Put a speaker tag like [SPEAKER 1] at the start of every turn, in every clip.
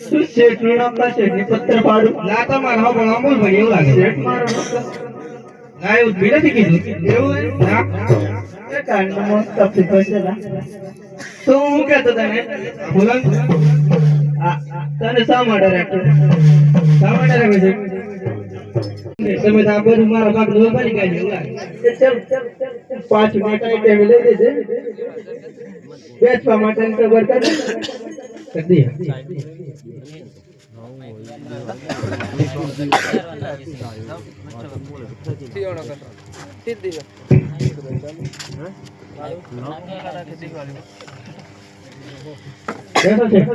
[SPEAKER 1] શું શેઠની પત્ર પાડું
[SPEAKER 2] ના પણ અમૂલ ભાઈ એવું લાગે
[SPEAKER 1] શેઠ મારો
[SPEAKER 2] ના નથી કીધું
[SPEAKER 1] એવું
[SPEAKER 2] ના
[SPEAKER 1] કહેતો તને તને શા માટે રાખ્યો
[SPEAKER 2] શા માટે રાખે છે તમે તો?
[SPEAKER 1] પાંચ મિનિટ વેચવા માટે ખબર કરે
[SPEAKER 2] કરી દઈએ. બેસો છે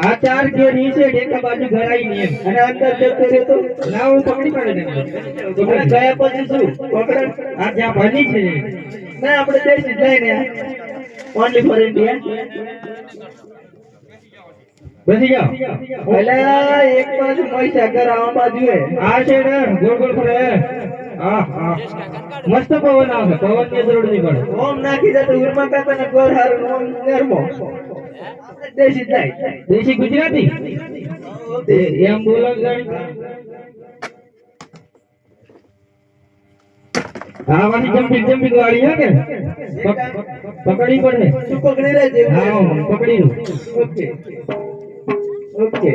[SPEAKER 2] આ ચાર ઘેર ઈ છે એક બાજુ ઘરાઈ નહીં
[SPEAKER 1] અને અંદર જતો રહેતો,
[SPEAKER 2] ના હું પકડી પડે ને
[SPEAKER 1] આપણે ગયા પછી શું? પકડે
[SPEAKER 2] આ જ્યાં બની છે
[SPEAKER 1] ના, આપણે દેશી જ ને ઓનલી ફોર ઇન્ડિયા આવા બાજુ હે
[SPEAKER 2] આ છે ને, ગોળ ગોળ મસ્ત પવન પવનની જરૂર નહીં પડે.
[SPEAKER 1] ઓમ નાખી જતો ઉરમાં કાકા ને ગોળ હારું ઓમ નરમો દેશી લાય
[SPEAKER 2] દેશી ગુજરાતી એમ બોલો આવાની જમ્પિંગ જમ્પિંગ વાળી હે કે? પકડી પડે.
[SPEAKER 1] શું પકડી રહેજે
[SPEAKER 2] હા પકડી
[SPEAKER 1] ઓકે. ઓકે.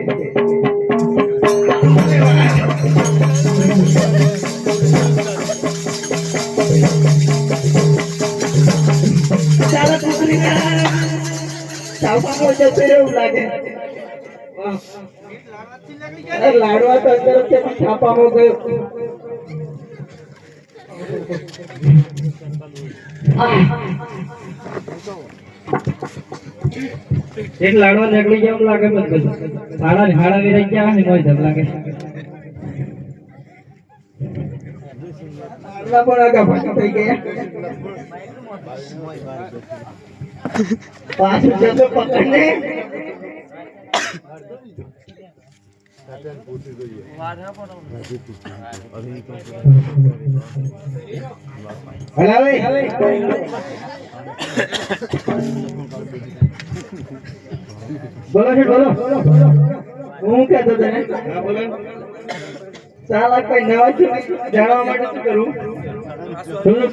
[SPEAKER 1] સાવમાં જતો એવું લાગે અરે લાડવા તો છાપામાં ગયો
[SPEAKER 2] એક લાડવા નીકળી ગયા એમ લાગે બધું હાડા હાડા વિરાઈ ગયા ને ધમ લાગે
[SPEAKER 1] પણ આગા થઈ ગયા પાછું જતો પકડને
[SPEAKER 2] બોલો છે બોલો.
[SPEAKER 1] હું કહેતો તને?
[SPEAKER 2] બોલો
[SPEAKER 1] સાલા કઈ નવા છું? જાણવા માટે શું કરું?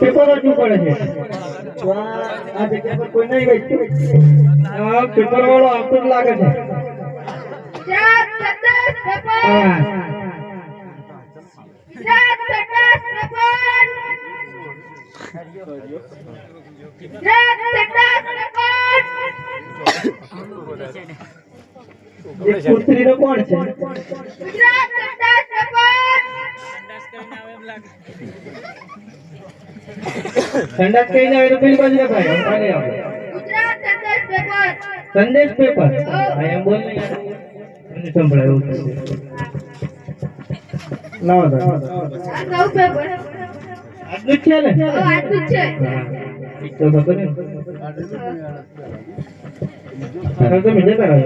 [SPEAKER 2] પેપર વાંચવું પડે છે.
[SPEAKER 1] આ જગ્યા પર કોઈ નહીં વેચતું
[SPEAKER 2] આ પેપર વાળો આવતો જ લાગે છે.
[SPEAKER 3] ચાર સત્તર
[SPEAKER 2] સંડાસ કઈ જાય તો પેલી બાજુ આવે
[SPEAKER 3] ગુજરાત સંદેશ પેપર.
[SPEAKER 2] સંદેશ પેપર? હા એમ બોલ મને સંભળાય. લાવો તો.
[SPEAKER 3] આ નવું પેપર.
[SPEAKER 2] આજનું છે ને?
[SPEAKER 3] આજનું છે.
[SPEAKER 2] તો ખબર ને તમે જતા રહો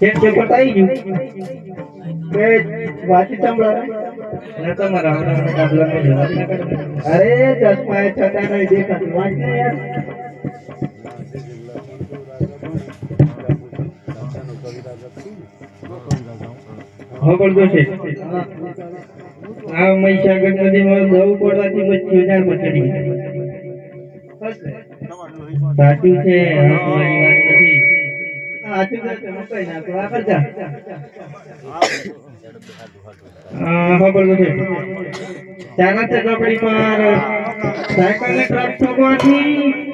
[SPEAKER 2] એક પેપર તો આવી ગયું તમારા.
[SPEAKER 1] અરે ચશ્મા એ છતાં નહીં દેખાતું વાંચ ને યાર
[SPEAKER 2] ખબર આ મહીસાગર નદીમાં દવ પડવાથી પછી હજાર ચડી સાચું છે. સાયકલ ને ટ્રક ઠોકવાથી